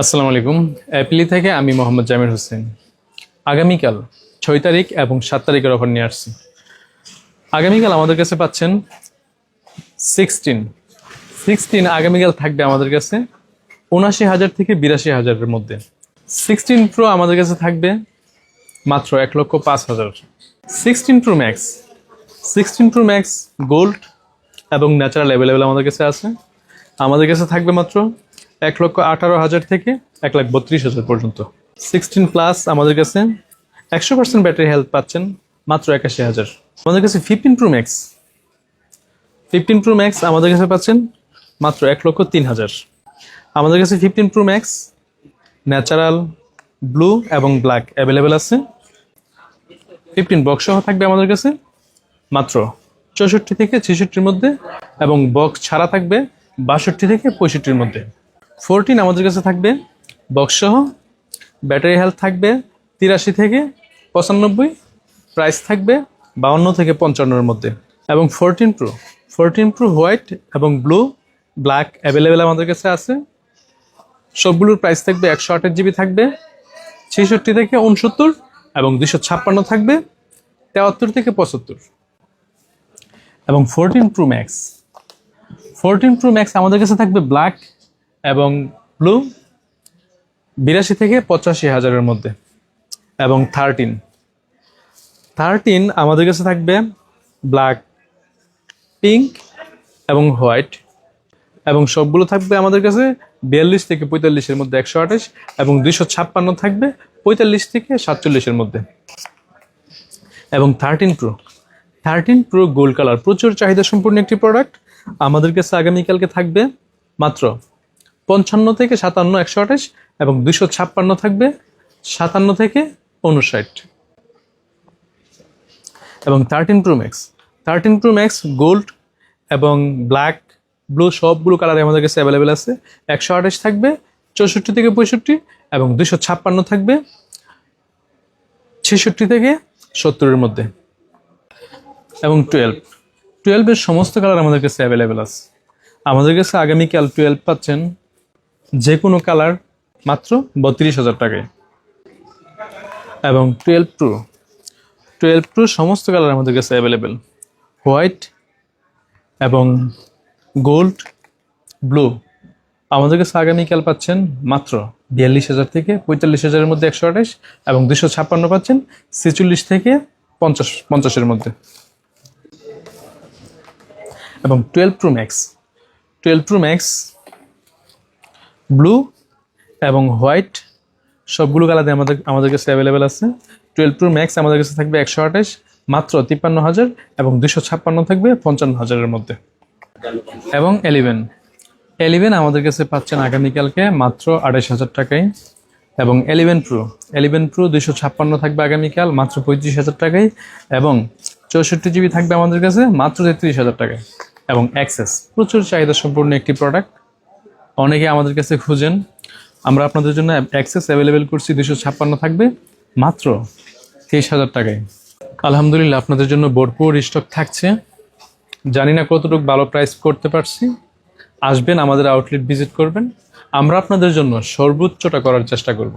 আসসালামু আলাইকুম। অ্যাপলি থেকে আমি মোহাম্মদ জামির হোসেন। আগামীকাল ছয় তারিখ এবং সাত তারিখের অফার নিয়ে আসছি। আগামীকাল আমাদের কাছে পাচ্ছেন সিক্সটিন সিক্সটিন আগামীকাল থাকবে আমাদের কাছে উনাশি হাজার থেকে বিরাশি হাজারের মধ্যে। সিক্সটিন প্রো আমাদের কাছে থাকবে মাত্র এক লক্ষ পাঁচ হাজার। Sixteen pro max sixteen pro max gold এবং ন্যাচারাল অ্যাভেলেবেল আমাদের কাছে আছে। আমাদের কাছে থাকবে মাত্র এক লক্ষ আঠারো হাজার থেকে এক লাখ বত্রিশ হাজার পর্যন্ত। সিক্সটিন প্লাস আমাদের কাছে একশো পার্সেন্ট ব্যাটারি হেলথ পাচ্ছেন মাত্র একাশি হাজার। আমাদের কাছে fifteen pro max fifteen pro max আমাদের কাছে পাচ্ছেন মাত্র এক লক্ষ তিন হাজার। আমাদের কাছে fifteen pro max natural blue এবং ব্ল্যাক অ্যাভেলেবেল আছে। ফিফটিন বক্স সহ থাকবে আমাদের কাছে মাত্র চৌষট্টি থেকে ছেষট্টির মধ্যে এবং বক্স ছাড়া থাকবে বাষট্টি থেকে পঁয়ষট্টির মধ্যে। ফোরটিন আমাদের কাছে থাকবে বক্স সহ ব্যাটারি হেলথ থাকবে তিরাশি থেকে পঁচানব্বই, প্রাইস থাকবে বাউন্ন থেকে পঞ্চান্নর মধ্যে। এবং fourteen pro fourteen pro white এবং ব্লু, ব্ল্যাক অ্যাভেলেবেল আমাদের কাছে আছে। সবগুলোর প্রাইস থাকবে একশো আঠাশ জিবি থাকবে, ছেষট্টি থেকে উনসত্তর এবং দুশো ছাপ্পান্ন থাকবে, তেয়াত্তর থেকে পঁচাত্তর। এবং fourteen pro max, fourteen pro max আমাদের কাছে থাকবে ব্ল্যাক এবং ব্লু বিরাশি থেকে পঁচাশি হাজারের মধ্যে এবং থার্টিন থার্টিন আমাদের কাছে থাকবে ব্ল্যাক পিঙ্ক এবং হোয়াইট এবং সবগুলো থাকবে আমাদের কাছে বিয়াল্লিশ থেকে পঁয়তাল্লিশের মধ্যে একশো আঠাশ এবং দুইশো ছাপ্পান্ন থাকবে পঁয়তাল্লিশ থেকে সাতচল্লিশের মধ্যে। এবং thirteen pro thirteen pro gold colour প্রচুর চাহিদা সম্পূর্ণ একটি প্রোডাক্ট আমাদের কাছে আগামীকালকে থাকবে মাত্র পঞ্চান্ন থেকে সাতান্ন, একশো আঠাশ এবং দুশো ছাপ্পান্ন থাকবে, সাতান্ন থেকে উনষাট এবং thirteen pro max thirteen pro max gold এবং ব্ল্যাক ব্লু সবগুলো কালারে আমাদের কাছে অ্যাভেলেবেল আছে। একশো আঠাশ থাকবে, চৌষট্টি থেকে পঁয়ষট্টি এবং দুশো ছাপ্পান্ন থাকবে, ছেষট্টি থেকে সত্তরের মধ্যে। এবং টুয়েলভ টুয়েলভের সমস্ত কালার আমাদের কাছে অ্যাভেলেবেল আছে। আমাদের কাছে আগামীকাল টুয়েলভ পাচ্ছেন যে কোনো কালার মাত্র বত্রিশ হাজার টাকায়। এবং টুয়েলভ প্রো টুয়েলভ প্রো সমস্ত কালার আমাদের কাছে অ্যাভেলেবেল হোয়াইট এবং গোল্ড ব্লু আমাদের কাছে আগামীকাল পাচ্ছেন মাত্র বিয়াল্লিশ হাজার থেকে পঁয়তাল্লিশ হাজারের মধ্যে একশো আঠাশ এবং দুশো ছাপ্পান্ন পাচ্ছেন ছেচল্লিশ থেকে পঞ্চাশ, পঞ্চাশের মধ্যে। এবং twelve pro max twelve pro max blue এবং হোয়াইট, সবগুলো কালারে আমাদের আমাদের কাছে অ্যাভেলেবেল আছে। টুয়েলভ প্রো ম্যাক্স আমাদের কাছে থাকবে একশো আঠাশ, মাত্র তিপ্পান্ন হাজার এবং দুশো ছাপ্পান্ন থাকবে পঞ্চান্ন হাজারের মধ্যে। এবং এলিভেন এলিভেন আমাদের কাছে পাচ্ছেন আগামীকালকে মাত্র আড়াইশ হাজার টাকায়। এবং এলিভেন প্রো এলিভেন প্রো দুশো ছাপ্পান্ন থাকবে আগামীকাল, মাত্র পঁয়ত্রিশ হাজার টাকায়। এবং চৌষট্টি জিবি থাকবে আমাদের কাছে, মাত্র তেত্রিশ হাজার টাকায়। এবং অ্যাক্সেস প্রচুর চাহিদা সম্পূর্ণ একটি প্রোডাক্ট অনেকে আমাদের কাছে খুঁজেন। আমরা আপনাদের জন্য অ্যাক্সেস অ্যাভেলেবেল করছি দুশো ছাপ্পান্ন থাকবে, মাত্র তেইশ হাজার টাকায়। আলহামদুলিল্লাহ, আপনাদের জন্য ভরপুর স্টক থাকছে। জানি না কতটুকু ভালো প্রাইস করতে পারছি। আসবেন, আমাদের আউটলেট ভিজিট করবেন। আমরা আপনাদের জন্য সর্বোচ্চটা করার চেষ্টা করব।